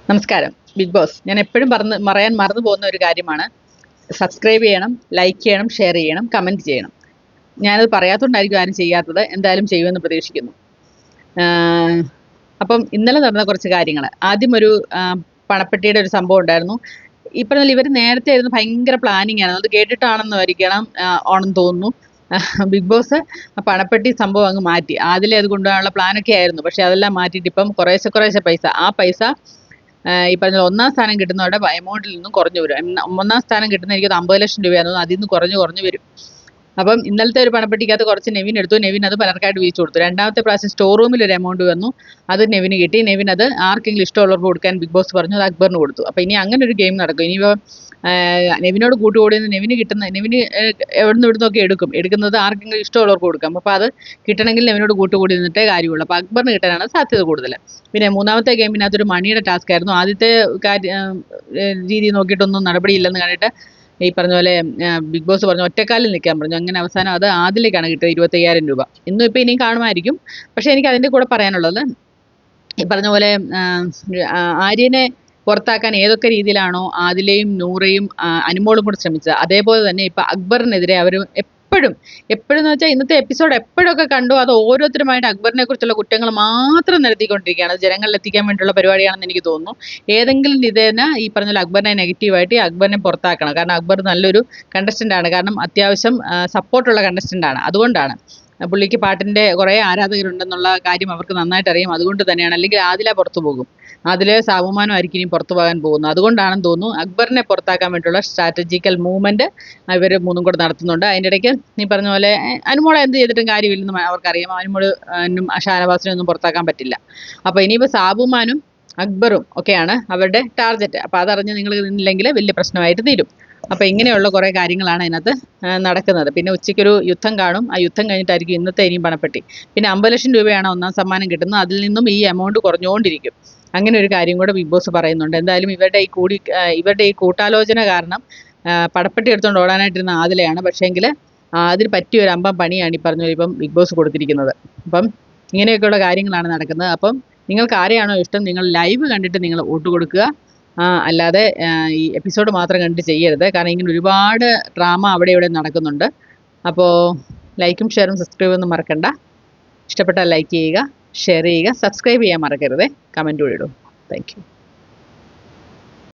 നമസ്കാരം big boss. ഞാൻ എപ്പോഴും പറഞ്ഞ് പറയാൻ മറന്നു പോകുന്ന ഒരു കാര്യമാണ് സബ്സ്ക്രൈബ് ചെയ്യണം ലൈക്ക് ചെയ്യണം ഷെയർ ചെയ്യണം കമന്റ് ചെയ്യണം. ഞാനത് പറയാത്തതുകൊണ്ടായിരിക്കും ആരും ചെയ്യാത്തത് എന്തായാലും ചെയ്യുമെന്ന് പ്രതീക്ഷിക്കുന്നു. അപ്പം ഇന്നലെ നടന്ന കുറച്ച് കാര്യങ്ങൾ ആദ്യം ഒരു പണപ്പെട്ടിയുടെ ഒരു സംഭവം ഉണ്ടായിരുന്നു. ഈ ഇവർ നേരത്തെ ആയിരുന്നു ഭയങ്കര പ്ലാനിങ് ആണ്. അത് കേട്ടിട്ടാണെന്ന് ആയിരിക്കണം ആണെന്ന് തോന്നുന്നു. ബിഗ് ബോസ് പണപ്പെട്ടി സംഭവം അങ്ങ് മാറ്റി. ആദ്യമേ അത് കൊണ്ടുപോകാനുള്ള പ്ലാനൊക്കെ ആയിരുന്നു. പക്ഷെ അതെല്ലാം മാറ്റിയിട്ട് ഇപ്പം കുറേശ്ശെ കുറേശ്ശെ പൈസ. ആ പൈസ ഈ പറഞ്ഞ ഒന്നാം സ്ഥാനം കിട്ടുന്നവരുടെ എമൗണ്ടിൽ നിന്നും കുറഞ്ഞു വരും. ഒന്നാം സ്ഥാനം കിട്ടുന്ന എനിക്ക് അമ്പത് ലക്ഷം രൂപയാണെന്ന് അതിൽ നിന്ന് കുറഞ്ഞു കുറഞ്ഞു വരും. അപ്പം ഇന്നലത്തെ ഒരു പണപ്പെട്ടിക്കകത്ത് കുറച്ച് നെവിൻ എടുത്തു. നെവിൻ അത് പലർക്കായിട്ട് വീച്ചു കൊടുത്തു. രണ്ടാമത്തെ പ്രാവശ്യം സ്റ്റോർ റൂമിൽ ഒരു എമൗണ്ട് വന്നു. അത് നെവിന് കിട്ടി. നെവിൻ അത് ആർക്കെങ്കിലും ഇഷ്ടമുള്ളവർക്ക് കൊടുക്കാൻ ബിഗ് ബോസ് പറഞ്ഞു. അത് അക്ബറിന് കൊടുത്തു. അപ്പോൾ ഇനി അങ്ങനെ ഒരു ഗെയിം നടക്കും. ഇനിയിപ്പോൾ നെവിനോട് കൂട്ടുകൂടിയെന്ന് നെവിന് കിട്ടുന്ന നെവിന് എവിടുന്ന് ഇവിടുന്നൊക്കെ എടുക്കും. എടുക്കുന്നത് ആർക്കെങ്കിലും ഇഷ്ടമുള്ളവർക്ക് കൊടുക്കാം. അപ്പോൾ അത് കിട്ടണമെങ്കിൽ നെവിനോട് കൂട്ടുകൂടി നിന്നിട്ടേ കാര്യമുള്ളൂ. അപ്പോൾ അക്ബറിന് കിട്ടാനാണ് സാധ്യത കൂടുതൽ പിന്നെ മൂന്നാമത്തെ ഗെയിമിനകത്ത് ഒരു മണിയുടെ ടാസ്ക് ആയിരുന്നു. ആദ്യത്തെ രീതി നോക്കിയിട്ടൊന്നും നടപടിയില്ലെന്ന് കണ്ടിട്ട് ഈ പറഞ്ഞ പോലെ ബിഗ് ബോസ് പറഞ്ഞു ഒറ്റക്കാലിൽ നിൽക്കാൻ പറഞ്ഞു. അങ്ങനെ അവസാനം അത് ആദിലേക്കാണ് കിട്ടിയത് ഇരുപത്തയ്യായിരം രൂപ. ഇന്നും ഇപ്പോൾ ഇനിയും കാണുമായിരിക്കും. പക്ഷേ എനിക്ക് അതിന്റെ കൂടെ പറയാനുള്ളത് ഈ പറഞ്ഞ പോലെ ആര്യനെ പുറത്താക്കാൻ ഏതൊക്കെ രീതിയിലാണോ ആദിലയും നൂറയും അനുമോളും കൂടെ ശ്രമിച്ചത്. അതേപോലെ തന്നെ ഇപ്പം അക്ബറിനെതിരെ അവർ എപ്പോഴും. എപ്പോഴും എന്ന് വെച്ചാൽ ഇന്നത്തെ എപ്പിസോഡ് എപ്പോഴൊക്കെ കണ്ടു അത് ഓരോരുത്തരുമായിട്ട് അക്ബറിനെ കുറിച്ചുള്ള കുറ്റങ്ങൾ മാത്രം നിരത്തിക്കൊണ്ടിരിക്കുകയാണ്. ജനങ്ങളിൽ എത്തിക്കാൻ വേണ്ടിയുള്ള പരിപാടിയാണെന്ന് എനിക്ക് തോന്നുന്നു. ഏതെങ്കിലും ഇതേന ഈ പറഞ്ഞ അക്ബറിനെ നെഗറ്റീവായിട്ട് ഈ അക്ബറിനെ പുറത്താക്കണം. കാരണം അക്ബർ നല്ലൊരു കണ്ടസ്റ്റന്റ് ആണ്. കാരണം അത്യാവശ്യം സപ്പോർട്ടുള്ള കണ്ടസ്റ്റന്റ് ആണ്. അതുകൊണ്ടാണ്. പുള്ളിക്ക് പാട്ടിന്റെ കുറേ ആരാധകരുണ്ടെന്നുള്ള കാര്യം അവർക്ക് നന്നായിട്ട് അറിയാം. അതുകൊണ്ട് തന്നെയാണ്. അല്ലെങ്കിൽ ആദില പുറത്തു പോകും. അതിലെ സാബുമാനം ആയിരിക്കും ഇനി പുറത്തു പോകാൻ പോകുന്നത്. അതുകൊണ്ടാണെന്ന് തോന്നുന്നു അക്ബറിനെ പുറത്താക്കാൻ വേണ്ടിയുള്ള സ്ട്രാറ്റജിക്കൽ മൂവ്മെന്റ് ഇവർ മൂന്നും കൂടെ നടത്തുന്നുണ്ട്. അതിന്റെ ഇടയ്ക്ക് നീ പറഞ്ഞ പോലെ അനുമോളെ എന്ത് ചെയ്തിട്ടും കാര്യമില്ലെന്ന് അവർക്കറിയാം അനുമോൾ ഷാനവാസിനെ ഒന്നും പുറത്താക്കാൻ പറ്റില്ല. അപ്പോൾ ഇനിയിപ്പോൾ സാബുമാനും അക്ബറും ഒക്കെയാണ് അവരുടെ ടാർഗറ്റ് അപ്പോൾ അതറിഞ്ഞ് നിങ്ങൾ നിന്നില്ലെങ്കിൽ വലിയ പ്രശ്നമായിട്ട് തീരും. അപ്പോൾ ഇങ്ങനെയുള്ള കുറേ കാര്യങ്ങളാണ് അതിനകത്ത് നടക്കുന്നത്. പിന്നെ ഉച്ചയ്ക്കൊരു യുദ്ധം കാണും. ആ യുദ്ധം കഴിഞ്ഞിട്ടായിരിക്കും ഇന്നത്തെ ഇനിയും പണപ്പെട്ടി. പിന്നെ അമ്പത് ലക്ഷം രൂപയാണ് ഒന്നാം സമ്മാനം കിട്ടുന്നത്? അതിൽ നിന്നും ഈ എമൗണ്ട് കുറഞ്ഞുകൊണ്ടിരിക്കും. അങ്ങനെ ഒരു കാര്യം കൂടെ ബിഗ് ബോസ് പറയുന്നുണ്ട്. എന്തായാലും ഇവരുടെ ഈ കൂടി ഇവരുടെ ഈ കൂട്ടാലോചന കാരണം പടപ്പെട്ടി എടുത്തുകൊണ്ട് ഓടാനായിട്ടിരുന്ന ആദിലയാണ്. പക്ഷേങ്കിൽ അതിന് പറ്റിയ ഒരു അമ്പം പണിയാണ് ഈ പറഞ്ഞ ഇപ്പം ബിഗ് ബോസ് കൊടുത്തിരിക്കുന്നത്. അപ്പം ഇങ്ങനെയൊക്കെയുള്ള കാര്യങ്ങളാണ് നടക്കുന്നത്. അപ്പം നിങ്ങൾക്ക് ആരെയാണോ ഇഷ്ടം? നിങ്ങൾ ലൈവ് കണ്ടിട്ട് നിങ്ങൾ വോട്ട് കൊടുക്കുക. അല്ലാതെ ഈ എപ്പിസോഡ് മാത്രം കണ്ടിട്ട് ചെയ്യരുത്. കാരണം ഇങ്ങനെ ഒരുപാട് ഡ്രാമ അവിടെ ഇവിടെ നടക്കുന്നുണ്ട്. അപ്പോൾ ലൈക്കും ഷെയറും സബ്സ്ക്രൈബ് ഒന്നും മറക്കണ്ട. ഇഷ്ടപ്പെട്ടാൽ ലൈക്ക് ചെയ്യുക ഷെയർ ചെയ്യുക സബ്സ്ക്രൈബ് ചെയ്യാൻ മറക്കരുത്. കമന്റ് കൂടി ഇടും. താങ്ക്